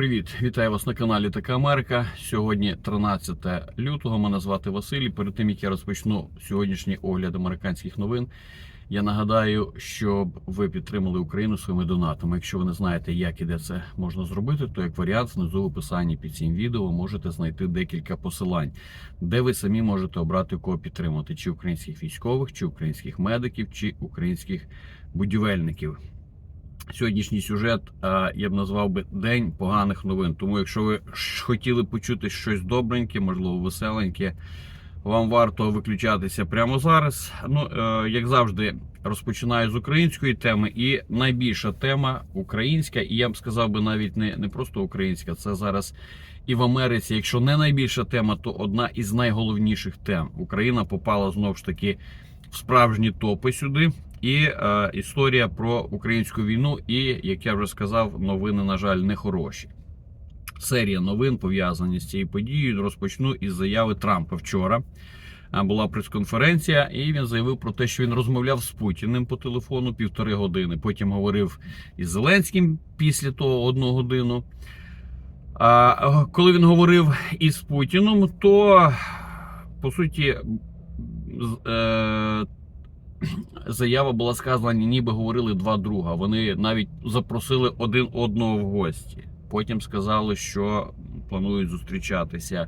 Привіт, вітаю вас на каналі Така Америка. Сьогодні 13 лютого. Мене звати Василь. Перед тим як я розпочну сьогоднішній огляд американських новин, я нагадаю, щоб ви підтримали Україну своїми донатами. Якщо ви не знаєте, як і де це можна зробити, то як варіант знизу в описанні під цим відео можете знайти декілька посилань, де ви самі можете обрати кого підтримати: чи українських військових, чи українських медиків, чи українських будівельників. Сьогоднішній сюжет я б назвав би День поганих новин. Тому, якщо ви хотіли почути щось добреньке, можливо, веселеньке, вам варто виключатися прямо зараз. Ну, е, як завжди, розпочинаю з української теми. І найбільша тема українська, і я б сказав би навіть не, не просто українська, це зараз і в Америці. Якщо не найбільша тема, то одна із найголовніших тем. Україна попала знову ж таки в справжні топи сюди. І е, історія про українську війну, і як я вже сказав, новини, на жаль, не хороші. Серія новин пов'язані з цією подією. Розпочну із заяви Трампа вчора. е, Була прес-конференція, і він заявив про те, що він розмовляв з Путіним по телефону півтори години. Потім говорив із Зеленським після того одну годину. А коли він говорив із Путіном, то по суті е, заява була сказана, ніби говорили два друга. Вони навіть запросили один одного в гості. Потім сказали, що планують зустрічатися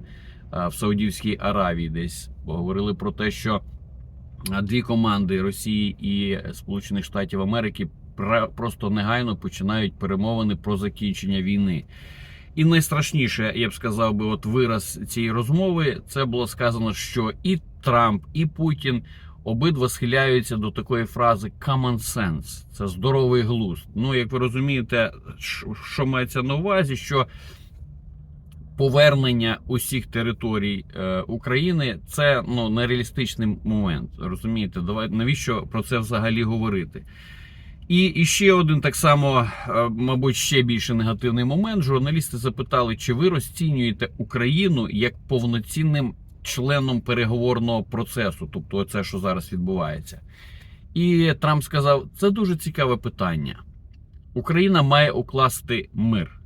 е, в Саудівській Аравії десь. Говорили про те, що е, дві команди Росії і Сполучених Штатів Америки просто негайно починають перемовини про закінчення війни. І найстрашніше, я б сказав би, от вираз цієї розмови, це було сказано, що і Трамп, і Путін обидва схиляються до такої фрази common sense. Це здоровий глузд. Ну, як ви розумієте, що мається на увазі, що повернення усіх територій е, України це ну нереалістичний момент. Розумієте, давай навіщо про це взагалі говорити? І, і ще один так само, е, мабуть, ще більше негативний момент. Журналісти запитали, чи ви розцінюєте Україну як повноцінним членом переговорного процесу, тобто це, що зараз відбувається. І Трамп сказав: це дуже цікаве питання. Україна має укласти мир.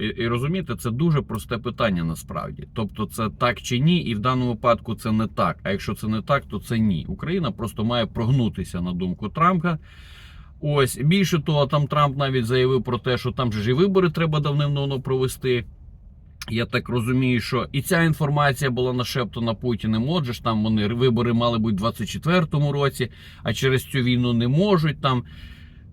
І, і розумієте, це дуже просте питання насправді. Тобто, це так чи ні, і в даному випадку це не так. А якщо це не так, то це ні. Україна просто має прогнутися на думку Трампа. Ось більше того, там Трамп навіть заявив про те, що там же ж і вибори треба давним-давно провести. Я так розумію, що і ця інформація була нашептана Путіним. Отже ж там вони вибори мали бути в 24-му році, а через цю війну не можуть там.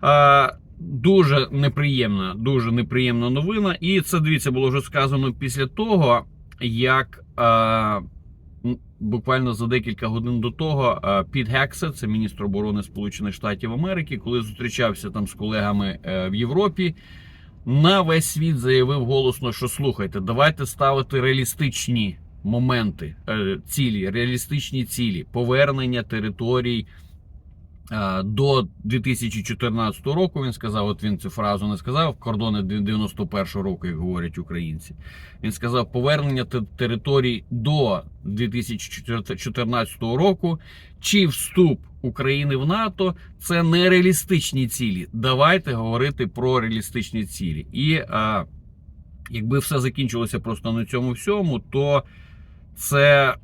А, дуже неприємна, дуже неприємна новина. І це дивіться було вже сказано після того, як а, буквально за декілька годин до того а, Піт Гексет, це міністр оборони Сполучених Штатів Америки, коли зустрічався там з колегами е, в Європі. На весь світ заявив голосно, що слухайте, давайте ставити реалістичні моменти, е, цілі, реалістичні цілі, повернення територій до 2014 року. Він сказав, от він цю фразу не сказав, кордони 91-го року, як говорять українці. Він сказав повернення територій до 2014 року чи вступ України в НАТО це нереалістичні цілі. Давайте говорити про реалістичні цілі. І а, якби все закінчилося просто на цьому всьому, то це,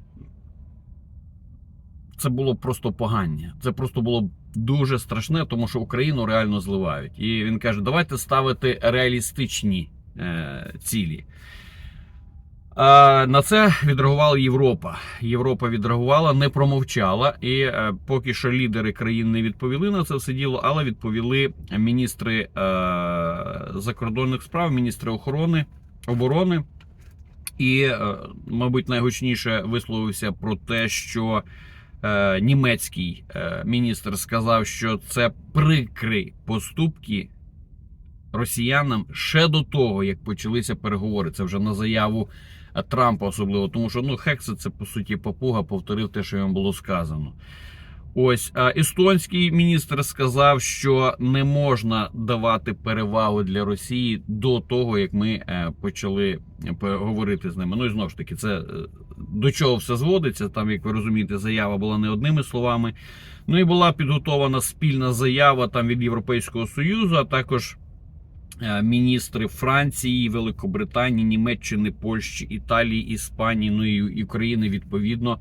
це було просто погання. Це просто було дуже страшне, тому що Україну реально зливають. І він каже: давайте ставити реалістичні е, цілі. На це відреагувала Європа. Європа відреагувала, не промовчала, і е, поки що лідери країн не відповіли на це все діло, але відповіли міністри е, закордонних справ, міністри охорони оборони. І, е, мабуть, найгучніше висловився про те, що е, німецький е, міністр сказав, що це прикрі поступки росіянам ще до того, як почалися переговори. Це вже на заяву е, Трампа, особливо, тому що ну Хексе це по суті папуга повторив те, що йому було сказано. Ось а естонський міністр сказав, що не можна давати перевагу для Росії до того, як ми е, почали е, говорити з ними. Ну і знову ж таки, це е, до чого все зводиться. Там, як ви розумієте, заява була не одними словами. Ну і була підготована спільна заява там від Європейського союзу, а також е, міністри Франції, Великобританії, Німеччини, Польщі, Італії, Іспанії, ну і України відповідно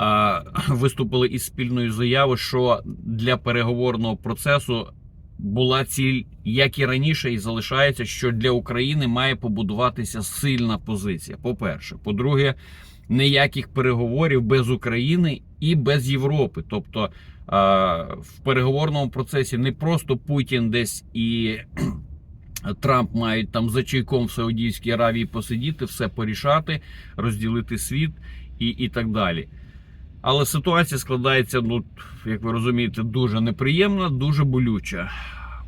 е, виступили із спільною заявою, що для переговорного процесу була ціль, як і раніше, і залишається, що для України має побудуватися сильна позиція. По-перше, по-друге, ніяких переговорів без України і без Європи. Тобто в переговорному процесі не просто Путін десь і Трамп мають там за чайком в Саудівській Аравії посидіти, все порішати, розділити світ і, і так далі. Але ситуація складається, ну, як ви розумієте, дуже неприємна, дуже болюча.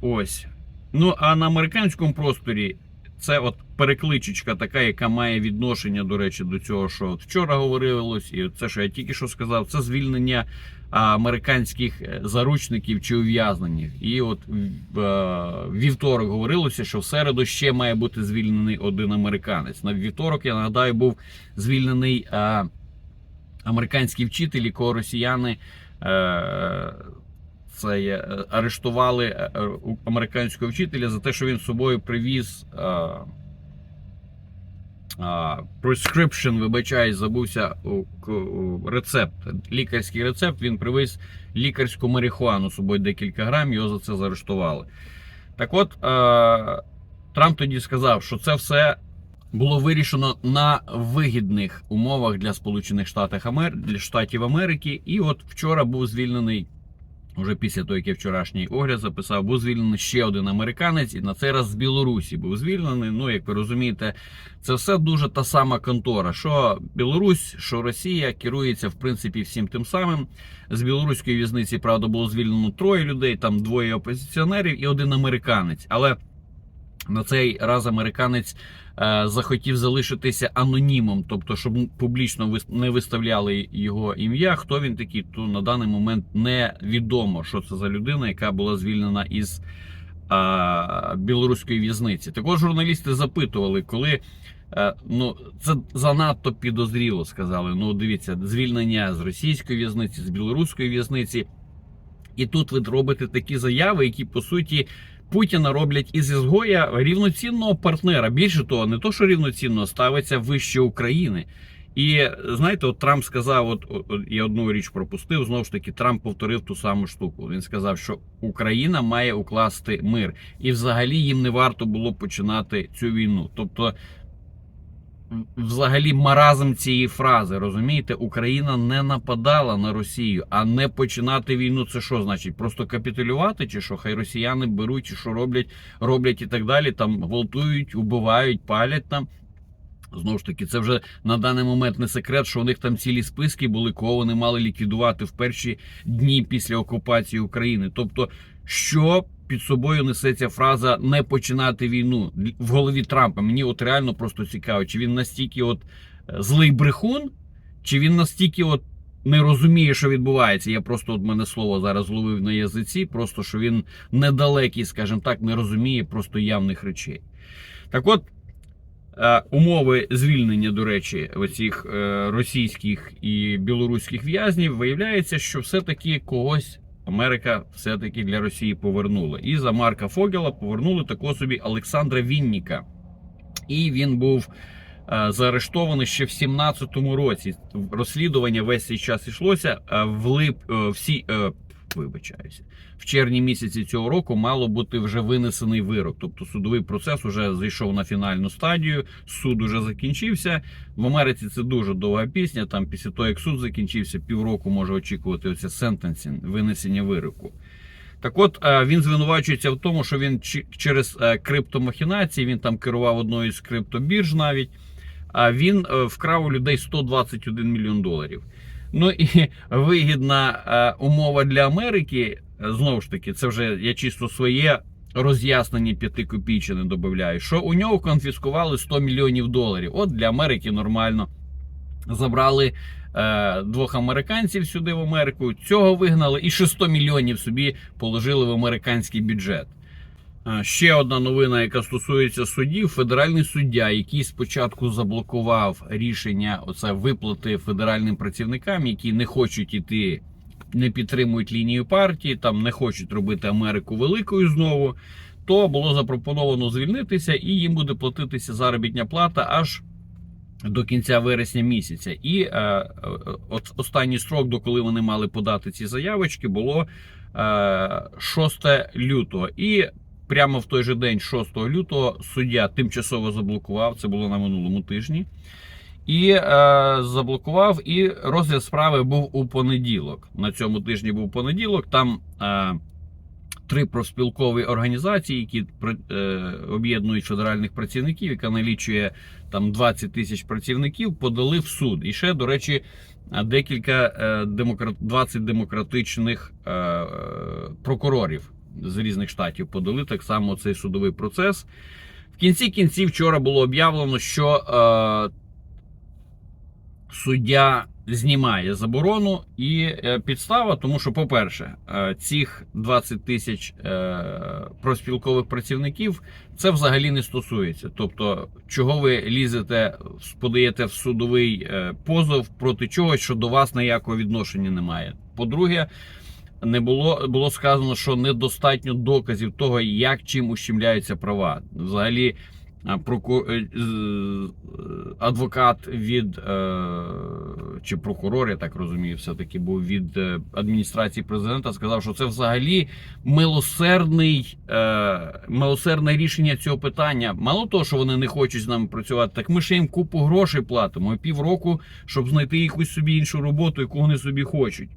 Ось. Ну, а на американському просторі це от перекличечка така, яка має відношення, до речі, до цього, що от вчора говорилось, і це, що я тільки що сказав, це звільнення американських е, заручників чи ув'язнених. І от е, вівторок говорилося, що в середу ще має бути звільнений один американець. На вівторок, я нагадаю, був звільнений американський вчитель, якого росіяни. Це є, е, арештували е, е, американського вчителя за те, що він з собою привіз е, а, prescription, вибачаюсь, забувся рецепт. Лікарський рецепт він привіз лікарську марихуану з собою декілька грам, його за це заарештували. Так от, е, Трамп тоді сказав, що це все було вирішено на вигідних умовах для Сполучених Штатів Америки. І от вчора був звільнений. Уже після того, як я вчорашній огляд записав, був звільнений ще один американець, і на цей раз з Білорусі був звільнений. Ну, як ви розумієте, це все дуже та сама контора. Що Білорусь, що Росія керується в принципі всім тим самим. З білоруської в'язниці, правда, було звільнено троє людей, там двоє опозиціонерів і один американець. Але на цей раз американець е, захотів залишитися анонімом, тобто, щоб публічно не виставляли його ім'я. Хто він такий, то на даний момент невідомо, що це за людина, яка була звільнена із е, білоруської в'язниці. Також журналісти запитували, коли. е, Ну, це занадто підозріло, сказали. Ну, дивіться, звільнення з російської в'язниці, з білоруської в'язниці. І тут ви робите такі заяви, які по суті Путіна роблять із ізгоя рівноцінного партнера. Більше того, не то, що рівноцінно ставиться вище України. І знаєте, от Трамп сказав: от, от я одну річ пропустив. Знову ж таки, Трамп повторив ту саму штуку. Він сказав, що Україна має укласти мир, і взагалі їм не варто було починати цю війну. Тобто, взагалі, маразм цієї фрази, розумієте, Україна не нападала на Росію, а не починати війну. Це що значить? Просто капітулювати, чи що? Хай росіяни беруть, чи що роблять, роблять і так далі. Там гвалтують, убивають, палять там. Знову ж таки, це вже на даний момент не секрет, що у них там цілі списки були, кого вони мали ліквідувати в перші дні після окупації України. Тобто, що під собою несе ця фраза не починати війну в голові Трампа? Мені от реально просто цікаво, чи він настільки от е, злий брехун, чи він настільки от не розуміє, що відбувається. Я просто от мене слово зараз зловив на язиці, просто що він недалекий, скажімо так, не розуміє просто явних речей. Так от. Е, Умови звільнення, до речі, оцих е, російських і білоруських в'язнів виявляється, що все-таки когось Америка все-таки для Росії повернула. І за Марка Фогела повернули такого собі Олександра Вінніка. І він був е, заарештований ще в 17-му році. Розслідування весь цей час йшлося е, в лип е, всі. Вибачаюся, в червні місяці цього року мало бути вже винесений вирок. Тобто судовий процес вже зайшов на фінальну стадію. Суд уже закінчився. В Америці це дуже довга пісня. Там після того, як суд закінчився, півроку може очікувати оце сентенсінг, винесення вироку. Так от е, він звинувачується в тому, що він через е, криптомахінації, він там керував одною з криптобірж навіть. А він е, вкрав у людей 121 мільйон доларів. Ну і вигідна е, умова для Америки. е, Знову ж таки, це вже я чисто своє роз'яснення п'яти копійчини додаю, що у нього конфіскували 100 мільйонів доларів. От для Америки нормально. Забрали е, двох американців сюди в Америку. Цього вигнали і ще 100 мільйонів собі положили в американський бюджет. Е, Ще одна новина, яка стосується судів. Федеральний суддя, який спочатку заблокував рішення оце виплати федеральним працівникам, які не хочуть іти, не підтримують лінію партії, там не хочуть робити Америку великою знову. то було запропоновано звільнитися, і їм буде платитися заробітня плата аж до кінця вересня місяця. І е, е, останній строк, до коли вони мали подати ці заявочки, було е, 6 лютого. І прямо в той же день, 6 лютого, суддя тимчасово заблокував. Це було на минулому тижні. І е, заблокував, і розгляд справи був у понеділок. На цьому тижні був понеділок. Там е, три профспілкові організації, які е, об'єднують федеральних працівників, яка налічує там 20 тисяч працівників, подали в суд. І ще, до речі, декілька е, демократ, 20 демократичних е, е, прокурорів з різних штатів подали так само цей судовий процес. В кінці кінців вчора було об'явлено, що е, суддя знімає заборону і е, підстава, тому що, по-перше, е, цих 20 тисяч е, профспілкових працівників це взагалі не стосується. Тобто, чого ви лізете, подаєте в судовий е, позов проти чогось, що до вас ніякого відношення немає. По-друге, не було було сказано, що недостатньо доказів того, як чим ущемляються права. Взагалі, проку... е, адвокат від е, чи прокурор, я так розумію, все-таки був від е, адміністрації президента, сказав, що це взагалі милосердний, милосердне рішення цього питання. Мало того, що вони не хочуть з нами працювати, так ми ще їм купу грошей платимо півроку, щоб знайти якусь собі іншу роботу, яку вони собі хочуть.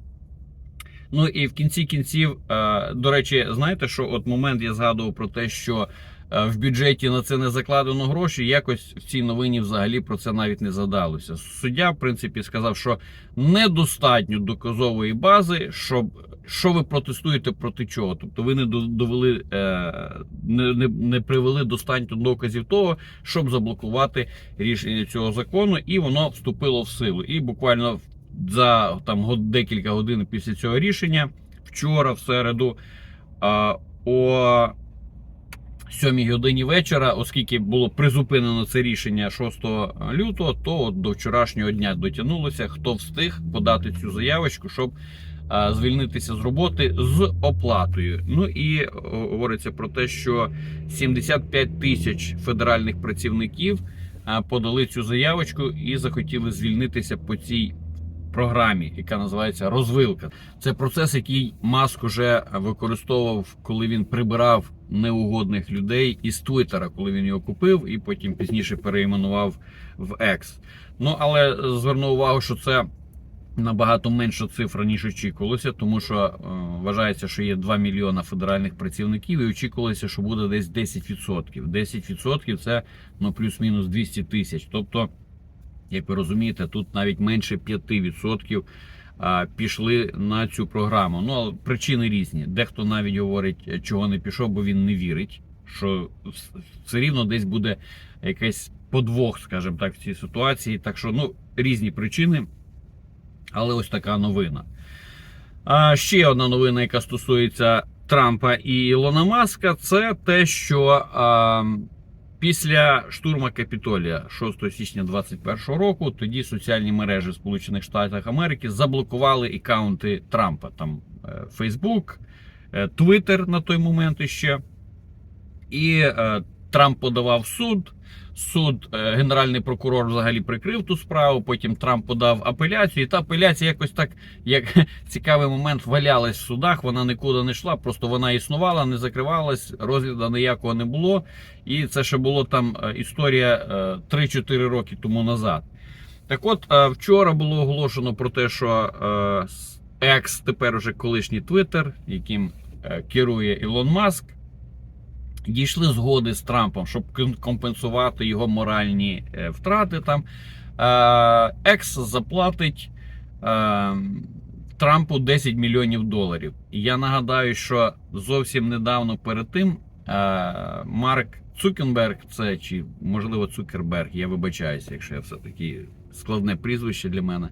Ну і в кінці кінців, е, до речі, знаєте, що от момент я згадував про те, що е, в бюджеті на це не закладено гроші. Якось в цій новині взагалі про це навіть не задалося. Суддя, в принципі, сказав, що недостатньо доказової бази, щоб що ви протестуєте проти чого. Тобто ви не до- довели, е, не, не, не привели достатньо доказів того, щоб заблокувати рішення цього закону, і воно вступило в силу. І буквально в- за там декілька годин після цього рішення, вчора, в середу, о 7 годині вечора, оскільки було призупинено це рішення 6 лютого, то от до вчорашнього дня дотягнулося, хто встиг подати цю заявочку, щоб звільнитися з роботи з оплатою. Ну і говориться про те, що 75 тисяч федеральних працівників подали цю заявочку і захотіли звільнитися по цій програмі, яка називається розвилка. Це процес, який Маск уже використовував, коли він прибирав неугодних людей із Твіттера, коли він його купив, і потім пізніше переіменував в X. Ну але звернув увагу, що це. Набагато менша цифра, ніж очікувалося, тому що е, вважається, що є 2 мільйона федеральних працівників, і очікувалося, що буде десь 10%. 10% це ну, плюс-мінус 200 тисяч. Тобто, як ви розумієте, тут навіть менше 5% пішли на цю програму. Ну, причини різні. Дехто навіть говорить, чого не пішов, бо він не вірить, що все рівно десь буде якийсь подвох, скажімо так, в цій ситуації. Так що, ну, різні причини. Але ось така новина. А ще одна новина, яка стосується Трампа і Ілона Маска, це те, що а, після штурма Капітолія 6 січня 2021 року тоді соціальні мережі Сполучених Штатів Америки заблокували аккаунти Трампа. Там Фейсбук, Facebook, е, Twitter на той момент іще. І е, Трамп подавав суд. Суд, е, генеральний прокурор взагалі прикрив ту справу. Потім Трамп подав апеляцію, і та апеляція якось так, як цікавий момент, валялась в судах. Вона нікуди не йшла, просто вона існувала, не закривалась, розгляду ніякого не було. І це ще було там е, історія е, 3-4 роки тому назад. Так от, е, вчора було оголошено про те, що е, екс, тепер уже колишній Твіттер, яким е, керує Ілон Маск, дійшли згоди з Трампом, щоб компенсувати його моральні е, втрати. Там Е, екс заплатить е, Трампу 10 мільйонів доларів. Я нагадаю, що зовсім недавно перед тим Марк Цукенберг, це чи можливо Цукерберг, я вибачаюся, якщо я все таки складне прізвище для мене.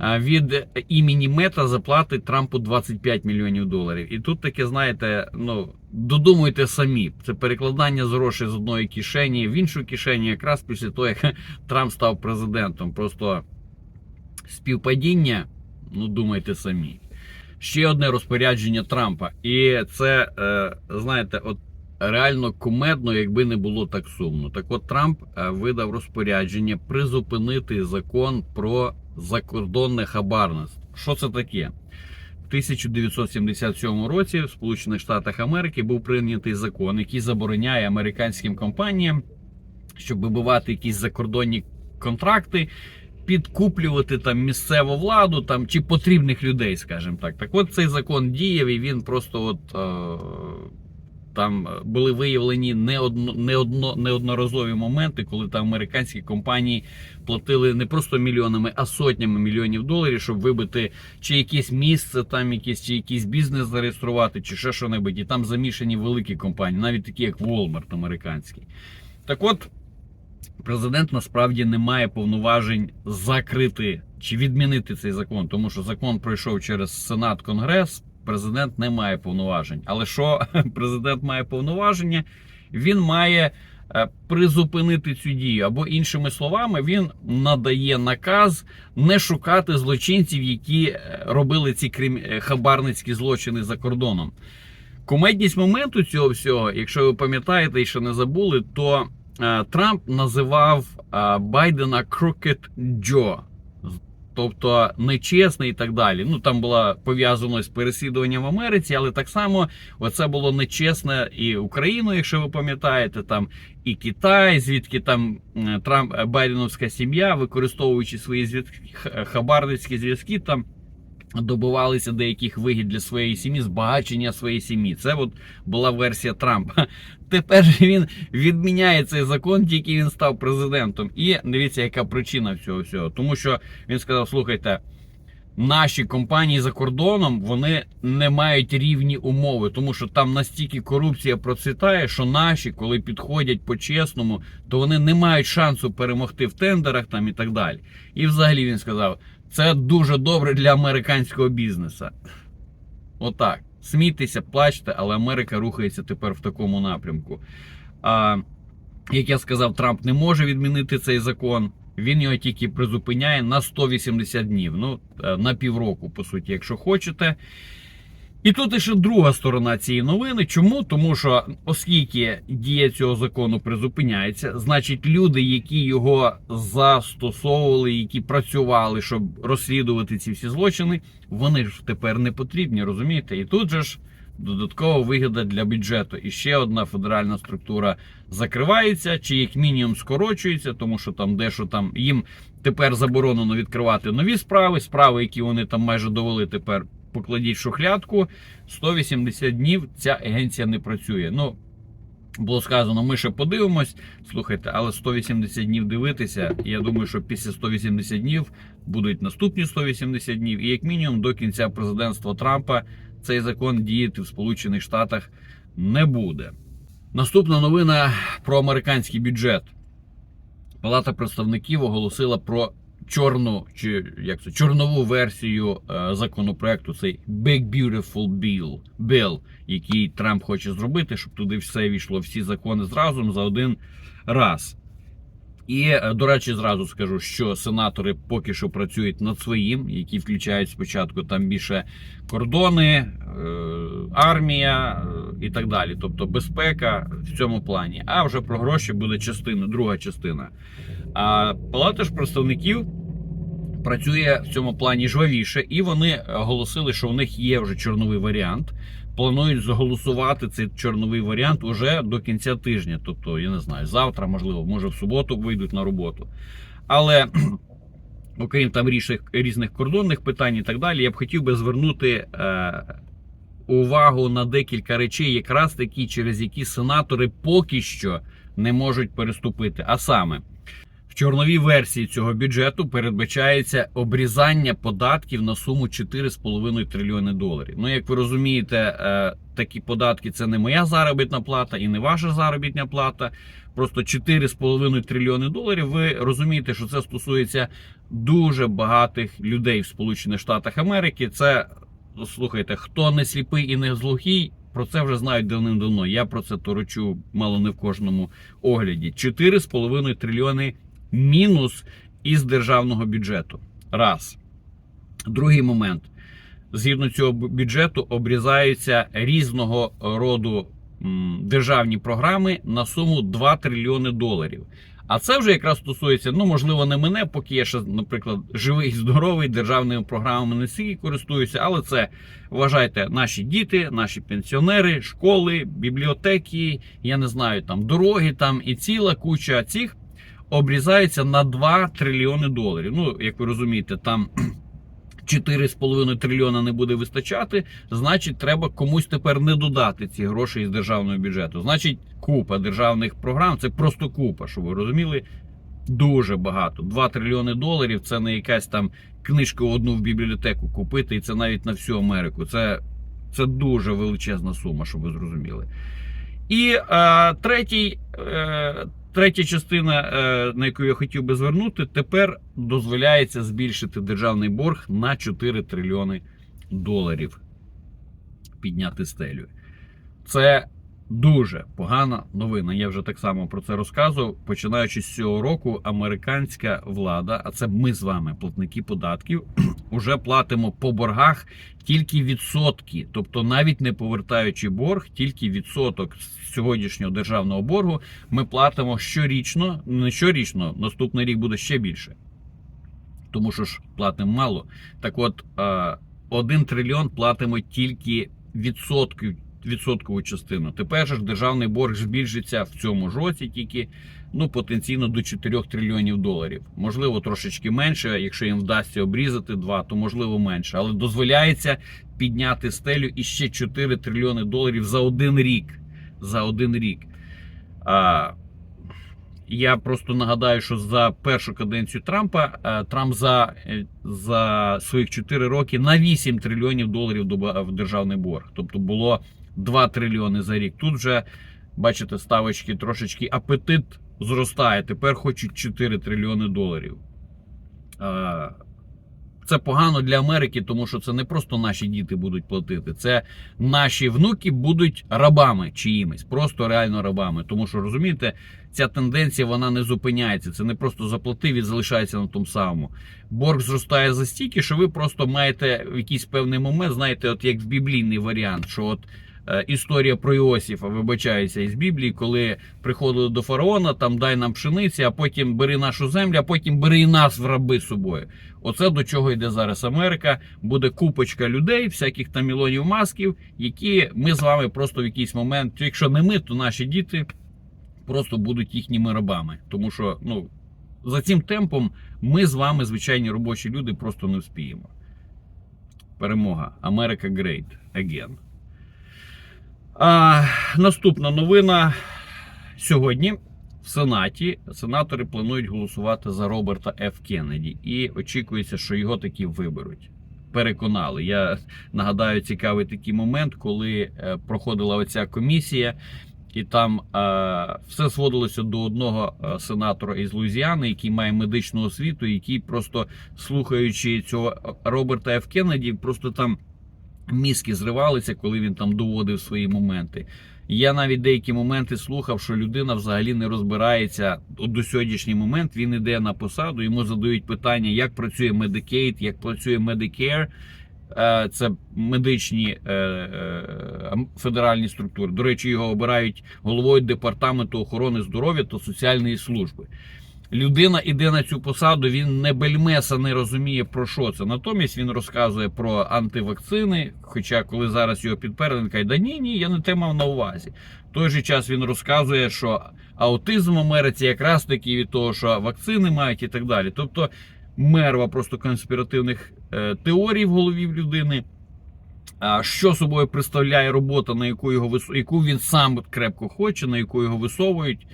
Е, Від імені Мета заплатить Трампу 25 мільйонів доларів. І тут таке, знаєте, ну додумуйте самі. Це перекладання з грошей з одної кишені в іншу кишеню, якраз після того, як Трамп став президентом. Просто співпадіння, ну думайте самі. Ще одне розпорядження Трампа. І це, е, знаєте, от реально кумедно, якби не було так сумно. Так от Трамп е, видав розпорядження призупинити закон про закордонне хабарництво. Що це таке? В 1977 році в Сполучених Штатах Америки був прийнятий закон, який забороняє американським компаніям, щоб вибивати якісь закордонні контракти, підкуплювати там місцеву владу там чи потрібних людей, скажімо так. Так от цей закон діяв, і він просто от. Е- там були виявлені неодно, неодно, неодноразові моменти, коли там американські компанії платили не просто мільйонами, а сотнями мільйонів доларів, щоб вибити чи якесь місце, там якесь, чи якийсь бізнес зареєструвати, чи ще що-небудь. І там замішані великі компанії, навіть такі як Walmart американський. Так от. Президент насправді не має повноважень закрити чи відмінити цей закон, тому що закон пройшов через Сенат Конгрес. Президент не має повноважень. Але що президент має повноваження? Він має е, призупинити цю дію. Або іншими словами, він надає наказ не шукати злочинців, які е, робили ці крим... е, хабарницькі злочини за кордоном. Кумедність моменту цього всього, якщо ви пам'ятаєте і ще не забули, то Трамп називав Байдена Crooked Joe. Тобто нечесний і так далі. Ну там була пов'язано з переслідуванням в Америці, але так само оце було нечесне і Україну, якщо ви пам'ятаєте, там і Китай, звідки там е, Трамп е, Байденовська сім'я, використовуючи свої зв'язки, хабарницькі зв'язки, там добивалися деяких вигід для своєї сім'ї, збагачення своєї сім'ї. Це от була версія Трампа. Тепер він відміняє цей закон, тільки він став президентом. І дивіться, яка причина цього всього. Тому що він сказав: слухайте. Наші компанії за кордоном вони не мають рівні умови, тому що там настільки корупція процвітає, що наші, коли підходять по-чесному, то вони не мають шансу перемогти в тендерах там і так далі. І взагалі він сказав, це дуже добре для американського бізнесу. Отак. Смійтеся, плачте, але Америка рухається тепер в такому напрямку. А, як я сказав, Трамп не може відмінити цей закон. Він його тільки призупиняє на 180 днів. Ну, е, на півроку, по суті, якщо хочете. І тут іще друга сторона цієї новини. Чому? Тому що, оскільки дія цього закону призупиняється, значить люди, які його застосовували, які працювали, щоб розслідувати ці всі злочини, вони ж тепер не потрібні, розумієте? І тут же ж додаткова вигода для бюджету. І ще одна федеральна структура закривається, чи як мінімум скорочується, тому що там дещо там їм тепер заборонено відкривати нові справи, справи, які вони там майже довели тепер. Покладіть шухлядку 180 днів. Ця агенція не працює. Ну було сказано, ми ще подивимось. Слухайте, але 180 днів дивитися. Я думаю, що після 180 днів будуть наступні 180 днів, і як мінімум до кінця президентства Трампа цей закон діяти в Сполучених Штатах не буде. Наступна новина про американський бюджет. Палата представників оголосила про чорну чи як це чорнову версію е, законопроекту. Цей Big Beautiful Bill, Bill, який Трамп хоче зробити, щоб туди все війшло, всі закони зразу за один раз. І, е, до речі, зразу скажу, що сенатори поки що працюють над своїм, які включають спочатку там більше кордони, е, армія і так далі. Тобто безпека в цьому плані. А вже про гроші буде частина, друга частина. А палата ж представників працює в цьому плані жвавіше, і вони оголосили, що в них є вже чорновий варіант. Планують заголосувати цей чорновий варіант уже до кінця тижня. Тобто, я не знаю, завтра, можливо, може в суботу вийдуть на роботу. Але окрім там різних кордонних питань і так далі, я б хотів би звернути е, увагу на декілька речей, якраз такі, через які сенатори поки що не можуть переступити. А саме. Чорновій версії цього бюджету передбачається обрізання податків на суму 4,5 трильйони доларів. Ну, як ви розумієте, е, такі податки це не моя заробітна плата і не ваша заробітна плата. Просто 4,5 трильйони доларів. Ви розумієте, що це стосується дуже багатих людей в Сполучених Штатах Америки. Це слухайте, хто не сліпий і не глухий. Про це вже знають давним-давно. Я про це торочу мало не в кожному огляді. 4,5 трильйони мінус із державного бюджету. Раз. Другий момент. Згідно цього бюджету обрізаються різного роду державні програми на суму 2 трильйони доларів. А це вже якраз стосується, ну можливо, не мене, поки я ще, наприклад, живий, і здоровий, державними програмами не стільки користуюся, але це вважайте наші діти, наші пенсіонери, школи, бібліотеки, я не знаю, там дороги, там і ціла куча цих обрізається на 2 трильйони доларів. Ну, як ви розумієте, там 4,5 трильйона не буде вистачати, значить, треба комусь тепер не додати ці гроші із державного бюджету. Значить, купа державних програм це просто купа, щоб ви розуміли. Дуже багато. 2 трильйони доларів це не якась там книжку одну в бібліотеку купити, і це навіть на всю Америку. Це, це дуже величезна сума, щоб ви зрозуміли. І е, третій, е, третя частина, е, на яку я хотів би звернути, тепер дозволяється збільшити державний борг на 4 трильйони доларів. Підняти стелю. Це дуже погана новина. Я вже так само про це розказував. Починаючи з цього року, американська влада, а це ми з вами, платники податків, уже платимо по боргах тільки відсотки, тобто навіть не повертаючи борг, тільки відсоток з сьогоднішнього державного боргу ми платимо щорічно. Не щорічно, наступний рік буде ще більше. Тому що ж платимо мало. Так от, е, 1 трильйон платимо тільки відсотків, відсоткову частину. Тепер ж державний борг збільшиться в цьому ж році тільки ну, потенційно до 4 трильйонів доларів. Можливо, трошечки менше. Якщо їм вдасться обрізати 2, то можливо менше. Але дозволяється підняти стелю і ще 4 трильйони доларів за один рік. За один рік. А, я просто нагадаю, що за першу каденцію Трампа е, Трамп за, е, за своїх 4 роки на 8 трильйонів доларів добавив державний борг. Тобто було 2 трильйони за рік. Тут вже, бачите, ставочки трошечки апетит зростає. Тепер хочуть 4 трильйони доларів. Е, Це погано для Америки, тому що це не просто наші діти будуть платити, це наші внуки будуть рабами чиїмись, просто реально рабами. Тому що розумієте, ця тенденція вона не зупиняється. Це не просто заплатив і залишається на тому самому. Борг зростає за стільки, що ви просто маєте в якийсь певний момент, знаєте, от як в біблійний варіант, що от. Е, Історія про Іосифа вибачається із Біблії, коли приходили до фараона, там дай нам пшениці, а потім бери нашу землю, а потім бери і нас в раби собою. Оце до чого йде зараз Америка. Буде купочка людей, всяких там мільйонів масків, які ми з вами просто в якийсь момент, якщо не ми, то наші діти просто будуть їхніми рабами. Тому що ну, за цим темпом ми з вами, звичайні робочі люди, просто не вспіємо. Перемога. Америка Great Again. А, наступна новина сьогодні. В Сенаті сенатори планують голосувати за Роберта Ф. Кеннеді, і очікується, що його таки виберуть. Переконали. Я нагадаю цікавий такий момент, коли е, проходила оця комісія, і там е, все сводилося до одного е, сенатора із Луїзіани, який має медичну освіту, який просто слухаючи цього Роберта Ф. Кеннеді, просто там мізки зривалися, коли він там доводив свої моменти. Я навіть деякі моменти слухав, що людина взагалі не розбирається до сьогоднішній момент. Він іде на посаду, йому задають питання, як працює Medicaid, як працює Medicare. Е, Це медичні е, е, федеральні структури. До речі, його обирають головою департаменту охорони здоров'я та соціальної служби. Людина іде на цю посаду, він не бельмеса не розуміє про що це. Натомість він розказує про антивакцини. Хоча, коли зараз його підперли, він каже, да ні, ні, я не те мав на увазі. В той же час він розказує, що аутизм в Америці якраз таки від того, що вакцини мають і так далі. Тобто мерва просто конспіративних е, теорій в голові в людини. Що собою представляє робота, на яку його яку він сам крепко хоче, на яку його висовують.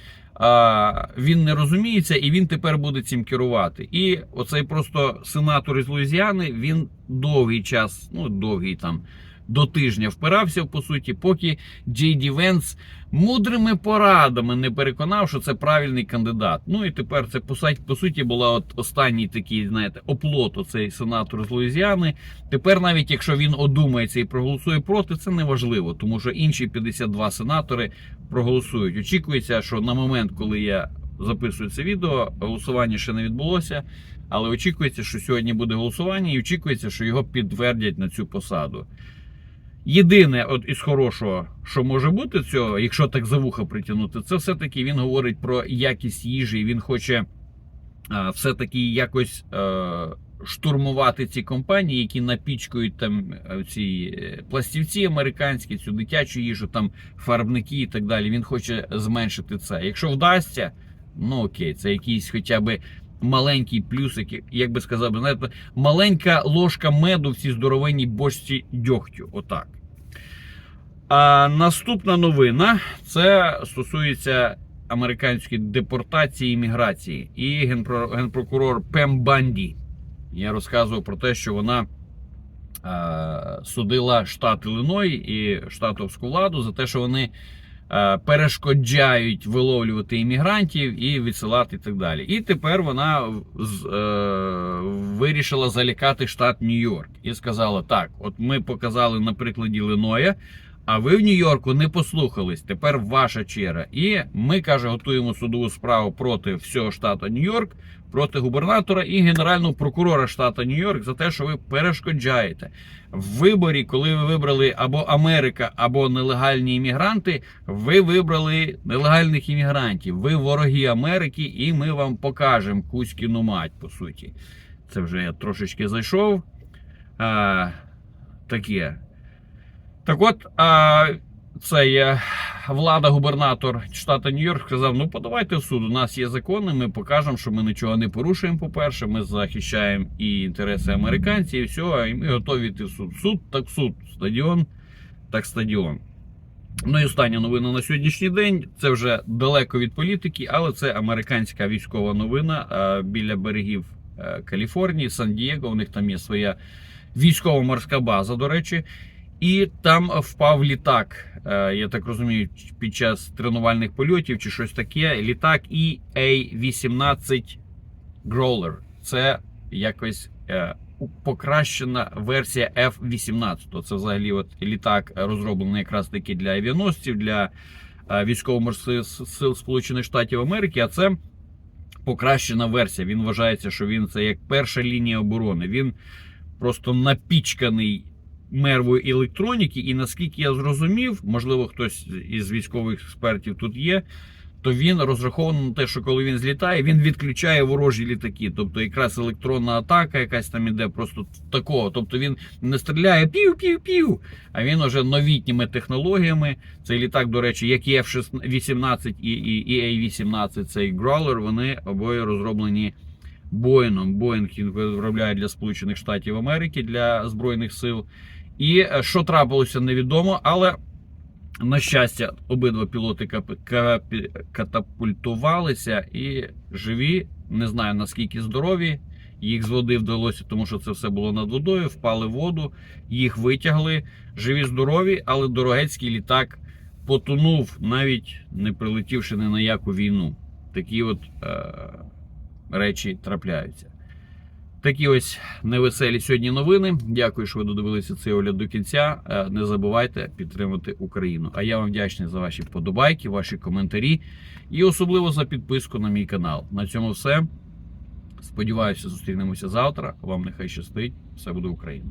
Він не розуміється, і він тепер буде цим керувати. І оцей просто сенатор із Луїзіани, він довгий час, ну довгий там. До тижня впирався, по суті, поки Джей Венс мудрими порадами не переконав, що це правильний кандидат. Ну і тепер це по суті була от останній такий, знаєте, оплот оцей сенатор з Луїзіани. Тепер, навіть якщо він одумається і проголосує проти, це не важливо, тому що інші 52 сенатори проголосують. Очікується, що на момент, коли я записую це відео, голосування ще не відбулося. Але очікується, що сьогодні буде голосування, і очікується, що його підтвердять на цю посаду. Єдине, от із хорошого, що може бути цього, якщо так за вуха притягнути, це все-таки він говорить про якість їжі. і Він хоче а, все-таки якось е, штурмувати ці компанії, які напічкують там е, ці е, пластівці американські, цю дитячу їжу, там фарбники і так далі. Він хоче зменшити це. Якщо вдасться, ну окей, це якийсь хоча б маленький плюсик, як би сказав, знаєте, маленька ложка меду в цій здоровенній бочці дьогтю. Отак. А наступна новина це стосується американської депортації і міграції. І генпро- генпрокурор Пем Банді. Я розказував про те, що вона судила штат Іллиной і штатовську владу за те, що вони перешкоджають виловлювати іммігрантів і відсилати і так далі. І тепер вона е, вирішила залякати штат Нью-Йорк і сказала: так, от ми показали на прикладі Іллиноя, а ви в Нью-Йорку не послухались. Тепер ваша черга. І ми каже, готуємо судову справу проти всього штату Нью-Йорк, проти губернатора і генерального прокурора штату Нью-Йорк за те, що ви перешкоджаєте в виборі, коли ви вибрали або Америка, або нелегальні іммігранти. Ви вибрали нелегальних іммігрантів. Ви вороги Америки, і ми вам покажемо Кузькіну мать, по суті. Це вже я трошечки зайшов. А, таке. Так от, а, є влада, губернатор штату Нью-Йорк сказав: ну подавайте в суд. У нас є закони, ми покажемо, що ми нічого не порушуємо. По-перше, ми захищаємо і інтереси американців, і все, і ми готові йти в суд. Суд так суд, стадіон так стадіон. Ну і остання новина на сьогоднішній день. Це вже далеко від політики, але це американська військова новина е, біля берегів е, Каліфорнії, Сан-Дієго. У них там є своя військово-морська база, до речі. І там впав літак. е, Я так розумію, під час тренувальних польотів чи щось таке. Літак EA-18 Growler. Це якось е, покращена версія F-18. Це взагалі от літак е, розроблений якраз таки для авіаносців, для військово-морських сил Сполучених Штатів Америки. А це покращена версія. Він вважається, що він це як перша лінія оборони. Він просто напічканий мервою електроніки, і наскільки я зрозумів, можливо, хтось із військових експертів тут є. То він розрахований на те, що коли він злітає, він відключає ворожі літаки. Тобто, якраз електронна атака, якась там іде просто такого. Тобто він не стріляє пів-пів-пів, а він уже новітніми технологіями. Цей літак, до речі, як і F-18 і, і, і A-18, цей Growler, вони обоє розроблені Боїном. Боїнг він виробляє для Сполучених Штатів Америки для Збройних сил. І е, що трапилося, невідомо, але на щастя, обидва пілоти катапультувалися і живі. Не знаю наскільки здорові. Їх з води вдалося, тому що це все було над водою, впали в воду, їх витягли. Живі, здорові, але дорогецький літак потонув, навіть не прилетівши ні на яку війну. Такі от е- речі трапляються. Такі ось невеселі сьогодні новини. Дякую, що ви додивилися цей огляд до кінця. Е, Не забувайте підтримати Україну. А я вам вдячний за ваші вподобайки, ваші коментарі і особливо за підписку на мій канал. На цьому все. Сподіваюся, зустрінемося завтра. Вам нехай щастить. Все буде Україна.